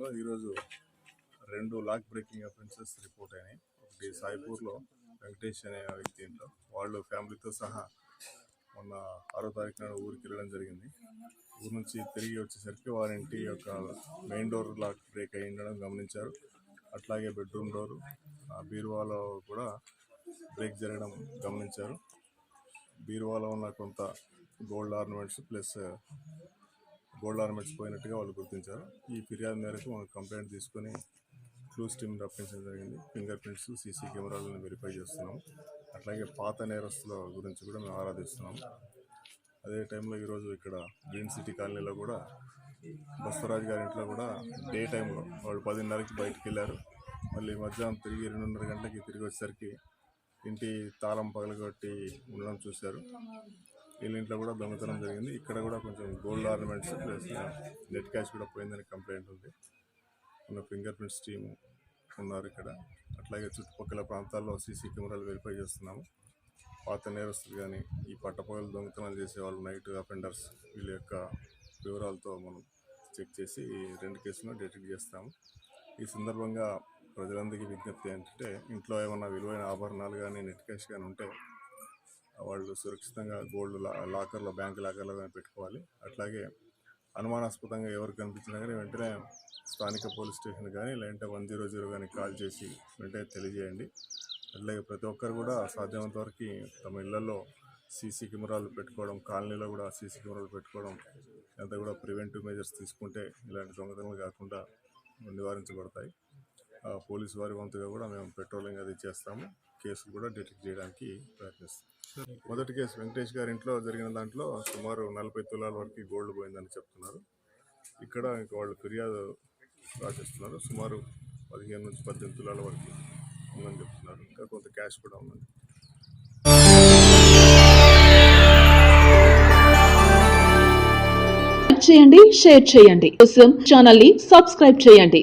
నియోజకవర్గంలో ఈరోజు రెండు లాక్ బ్రేకింగ్ అఫెన్సెస్ రిపోర్ట్ అయినాయి. ఒకటి సాయిపూర్లో వెంకటేష్ అనే వ్యక్తి ఇంట్లో. వాళ్ళు ఫ్యామిలీతో సహా మొన్న ఆరో తారీఖున ఊరికి వెళ్ళడం జరిగింది. ఊరు నుంచి తిరిగి వచ్చేసరికి వారి ఇంటి యొక్క మెయిన్ డోర్ లాక్ బ్రేక్ అయి ఉండడం గమనించారు. అట్లాగే బెడ్రూమ్ డోరు ఆ బీరువాలో కూడా బ్రేక్ జరగడం గమనించారు. బీరువాలో ఉన్న కొంత gold ornaments plus gold ornaments పోయినట్టుగా వాళ్ళు గుర్తించారు. ఈ ఫిర్యాదు మేరకు మనం కంప్లైంట్ తీసుకొని క్లూస్ టీమ్ రప్పించడం జరిగింది. ఫింగర్ ప్రింట్స్ సీసీ కెమెరాలను వెరిఫై చేస్తున్నాం. అట్లాగే పాత నేరస్తుల గురించి కూడా మేము ఆరాధిస్తున్నాం. అదే టైంలో ఈరోజు ఇక్కడ గ్రీన్ సిటీ కాలనీలో కూడా బస్తరాజు గారి ఇంట్లో కూడా డే టైంలో వాళ్ళు పదిన్నరకి బయటికి వెళ్ళారు. మళ్ళీ మధ్యాహ్నం తిరిగి రెండున్నర గంటలకి తిరిగి వచ్చేసరికి ఇంటి తాళం పగలగొట్టి ఉండడం చూశారు. వీళ్ళ ఇంట్లో కూడా దొంగతనం జరిగింది. ఇక్కడ కూడా కొంచెం gold ornaments plus net cash కూడా పోయిందని కంప్లైంట్ ఉంది. ఉన్న ఫింగర్ ప్రింట్స్ టీమ్ ఉన్నారు ఇక్కడ. అట్లాగే చుట్టుపక్కల ప్రాంతాల్లో సీసీ కెమెరాలు వెరిఫై చేస్తున్నాము. పాత నేరస్తులు కానీ ఈ పట్టపగలు దొంగతనాలు చేసే వాళ్ళు నైట్ అఫెండర్స్ వీళ్ళ యొక్క వివరాలతో మనం చెక్ చేసి ఈ రెండు కేసులను డిటెక్ట్ చేస్తాము. ఈ సందర్భంగా ప్రజలందరికీ విజ్ఞప్తి ఏంటంటే ఇంట్లో ఏమైనా విలువైన ఆభరణాలు కానీ నెట్ క్యాష్ కానీ ఉంటే వాళ్ళు సురక్షితంగా గోల్డ్ లా లాకర్లో బ్యాంక్ లాకర్లో కానీ పెట్టుకోవాలి. అట్లాగే అనుమానాస్పదంగా ఎవరు కనిపించినా కానీ వెంటనే స్థానిక పోలీస్ స్టేషన్ కానీ లేదంటే వన్ జీరో జీరో కానీ కాల్ చేసి వెంటనే తెలియజేయండి. అట్లాగే ప్రతి ఒక్కరు కూడా సాధ్యమైనంత వరకు తమ ఇళ్ళలో సీసీ కెమెరాలు పెట్టుకోవడం కాలనీలో కూడా సీసీ కెమెరాలు పెట్టుకోవడం అంతా కూడా ప్రివెంటివ్ మెజర్స్ తీసుకుంటే ఇలాంటి దొంగతనాలు కాకుండా నివారించబడతాయి. పోలీసు వారి వంతుగా కూడా మేము పెట్రోలింగ్ అది చేస్తాము. కేసులు కూడా డిటెక్ట్ చేయడానికి ప్రయత్నిస్తాం. మొదటి కేసు వెంకటేష్ గారి ఇంట్లో జరిగిన దాంట్లో సుమారు నలభై తులాల వరకు గోల్డ్ పోయిందని చెప్తున్నారు. ఇక్కడ ఇంకా వాళ్ళు ఫిర్యాదు రాసిస్తున్నారు. సుమారు పదిహేను నుంచి పద్దెనిమిది తులాల వరకు ఉందని చెప్తున్నారు. ఇంకా కొంత క్యాష్ కూడా ఉందండి చేయండి షేర్ చేయండి. కోసం ఛానల్ని సబ్స్క్రైబ్ చేయండి.